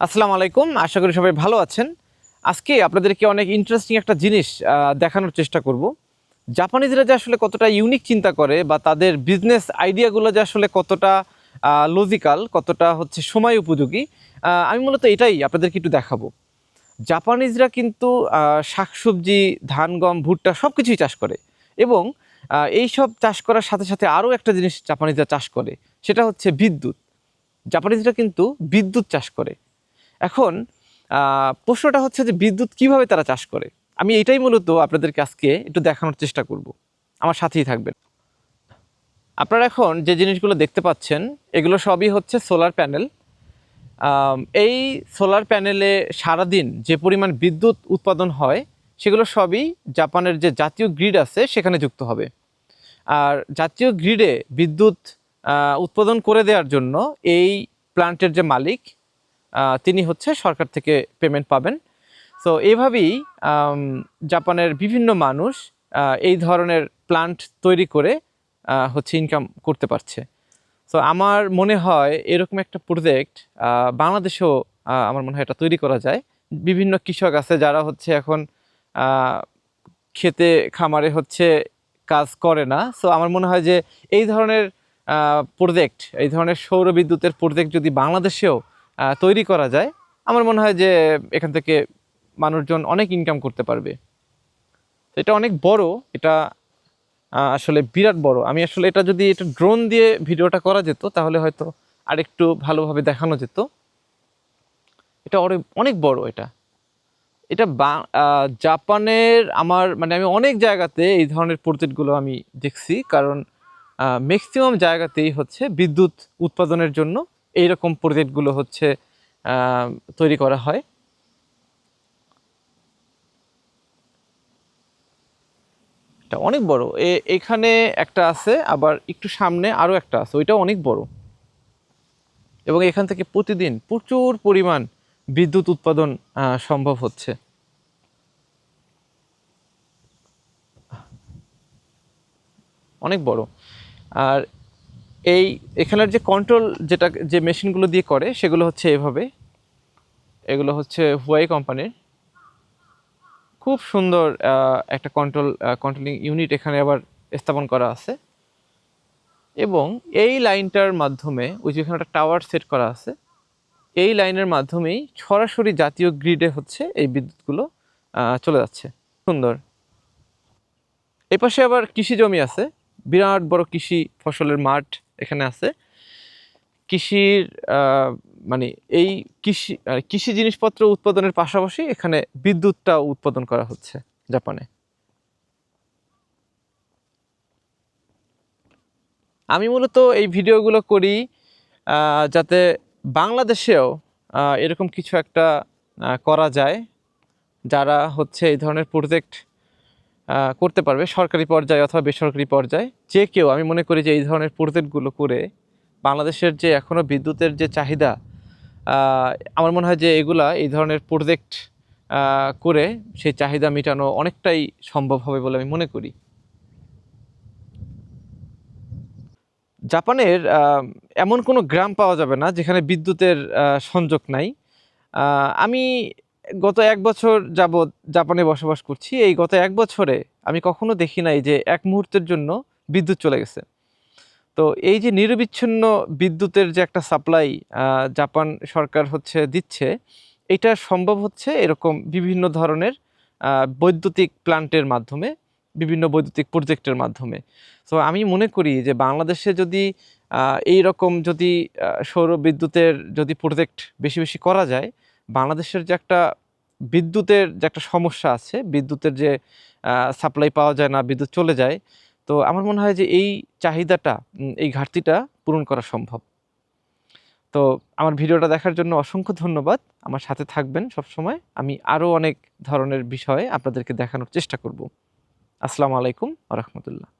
আসসালামু আলাইকুম, আশা করি সবাই ভালো আছেন। আজকে আপনাদেরকে অনেক ইন্টারেস্টিং একটা জিনিস দেখানোর চেষ্টা করব। জাপানিজরা যে আসলে কতটা ইউনিক চিন্তা করে বা তাদের বিজনেস আইডিয়াগুলো যে আসলে কতটা লজিক্যাল কতটা হচ্ছে সময় উপযোগী আমি মূলত এটাই আপনাদেরকে একটু দেখাবো। জাপানিজরা কিন্তু শাকসবজি, ধান, গম, ভুট্টা সব কিছুই চাষ করে এবং এই সব চাষ করার সাথে সাথে আরও একটা জিনিস জাপানিজরা চাষ করে, সেটা হচ্ছে বিদ্যুৎ। জাপানিজরা কিন্তু বিদ্যুৎ চাষ করে। এখন প্রশ্নটা হচ্ছে যে বিদ্যুৎ কীভাবে তারা চাষ করে? আমি এটাই মূলত আপনাদেরকে আজকে একটু দেখানোর চেষ্টা করব। আমার সাথেই থাকবেন। আপনারা এখন যে জিনিসগুলো দেখতে পাচ্ছেন, এগুলো সবই হচ্ছে সোলার প্যানেল এই সোলার প্যানেলে সারাদিন যে পরিমাণ বিদ্যুৎ উৎপাদন হয়, সেগুলো সবই জাপানের যে জাতীয় গ্রিড আছে, সেখানে যুক্ত হবে। আর জাতীয় গ্রিডে বিদ্যুৎ উৎপাদন করে দেওয়ার জন্য এই প্ল্যান্টের যে মালিক তিনি হচ্ছে সরকার থেকে পেমেন্ট পাবেন। সো এইভাবেই আম, জাপানের বিভিন্ন মানুষ এই ধরনের প্ল্যান্ট তৈরি করে হচ্ছে ইনকাম করতে পারছে। সো আমার মনে হয় এরকম একটা প্রজেক্ট বাংলাদেশেও আমার মনে হয় এটা তৈরি করা যায়। বিভিন্ন কৃষক আছে যারা হচ্ছে এখন খেতে খামারে হচ্ছে কাজ করে না। সো আমার মনে হয় যে এই ধরনের প্রজেক্ট এই ধরনের সৌর বিদ্যুতের প্রজেক্ট যদি বাংলাদেশেও তৈরি করা যায়, আমার মনে হয় যে এখান থেকে মানুষজন অনেক ইনকাম করতে পারবে। এটা অনেক বড়, এটা আসলে বিরাট বড়। আমি আসলে এটা যদি এটা ড্রোন দিয়ে ভিডিওটা করা যেত, তাহলে হয়তো আরেকটু ভালোভাবে দেখানো যেত। এটা অনেক অনেক বড় এটা। এটা জাপানের আমার মানে আমি অনেক জায়গাতে এই ধরনের প্রজেক্টগুলো আমি দেখছি, কারণ ম্যাক্সিমাম জায়গাতেই হচ্ছে বিদ্যুৎ উৎপাদনের জন্য। এইরকম প্রজেক্টগুলো হচ্ছে তৈরি করা হয়। এটা অনেক বড়। এখানে একটা আছে, আবার একটু সামনে আরও একটা আছে ওইটা অনেক বড়। এবং এখান থেকে প্রতিদিন প্রচুর পরিমাণ বিদ্যুৎ উৎপাদন সম্ভব হচ্ছে। অনেক বড়। আর এই এখানের যে কন্ট্রোল যেটা, যে মেশিনগুলো দিয়ে করে, সেগুলো হচ্ছে এভাবে। এগুলো হচ্ছে হুয়াই কোম্পানির খুব সুন্দর একটা কন্ট্রোল কন্ট্রোলিং ইউনিট এখানে আবার স্থাপন করা আছে। এবং এই লাইনটার মাধ্যমে, ওই যে এখানে একটা টাওয়ার সেট করা আছে, এই লাইনের মাধ্যমেই সরাসরি জাতীয় গ্রিডে হচ্ছে এই বিদ্যুৎগুলো চলে যাচ্ছে। সুন্দর। এই পাশে আবার কৃষি জমি আছে। বিরাট বড় কৃষি ফসলের মাঠ। এখানে আছে। কৃষির মানে এই কৃষি কৃষি জিনিসপত্র উৎপাদনের পাশাপাশি এখানে বিদ্যুৎটা উৎপাদন করা হচ্ছে জাপানে। আমি মূলত এই ভিডিওগুলো করি যাতে বাংলাদেশেও এরকম কিছু একটা করা যায়, যারা হচ্ছে এই ধরনের প্রজেক্ট করতে পারবে, সরকারি পর্যায়ে অথবা বেসরকারি পর্যায়ে। যে কেউ, আমি মনে করি যে এই ধরনের প্রজেক্টগুলো করে বাংলাদেশের যে এখনও বিদ্যুতের যে চাহিদা আমার মনে হয় যে এগুলা, এই ধরনের প্রজেক্ট করে সেই চাহিদা মেটানো অনেকটাই সম্ভব হবে বলে আমি মনে করি। জাপানের এমন কোনো গ্রাম পাওয়া যাবে না যেখানে বিদ্যুতের সংযোগ নাই। আমি গত এক বছর যাবৎ জাপানে বসবাস করছি। এই গত এক বছরে আমি কখনো দেখি নাই যে এক মুহূর্তের জন্য বিদ্যুৎ চলে গেছে। তো এই যে নিরবিচ্ছিন্ন বিদ্যুতের যে একটা সাপ্লাই জাপান সরকার হচ্ছে দিচ্ছে, এটা সম্ভব হচ্ছে এরকম বিভিন্ন ধরনের বৈদ্যুতিক প্ল্যান্টের মাধ্যমে, বিভিন্ন বৈদ্যুতিক প্রজেক্টের মাধ্যমে। তো আমি মনে করি যে বাংলাদেশে যদি এই রকম যদি সৌর বিদ্যুতের যদি প্রজেক্ট বেশি বেশি করা যায় বাংলাদেশের যে একটা বিদ্যুতের যে একটা সমস্যা আছে, বিদ্যুতের যে সাপ্লাই পাওয়া যায় না, বিদ্যুৎ চলে যায়, তো আমার মনে হয় যে এই চাহিদাটা এই ঘাটতিটা পূরণ করা সম্ভব। তো আমার ভিডিওটা দেখার জন্য অসংখ্য ধন্যবাদ। আমার সাথে থাকবেন সব সময় আমি আরও অনেক ধরনের বিষয়ে আপনাদেরকে দেখানোর চেষ্টা করব। আসসালামু আলাইকুম রহমতুল্লাহ।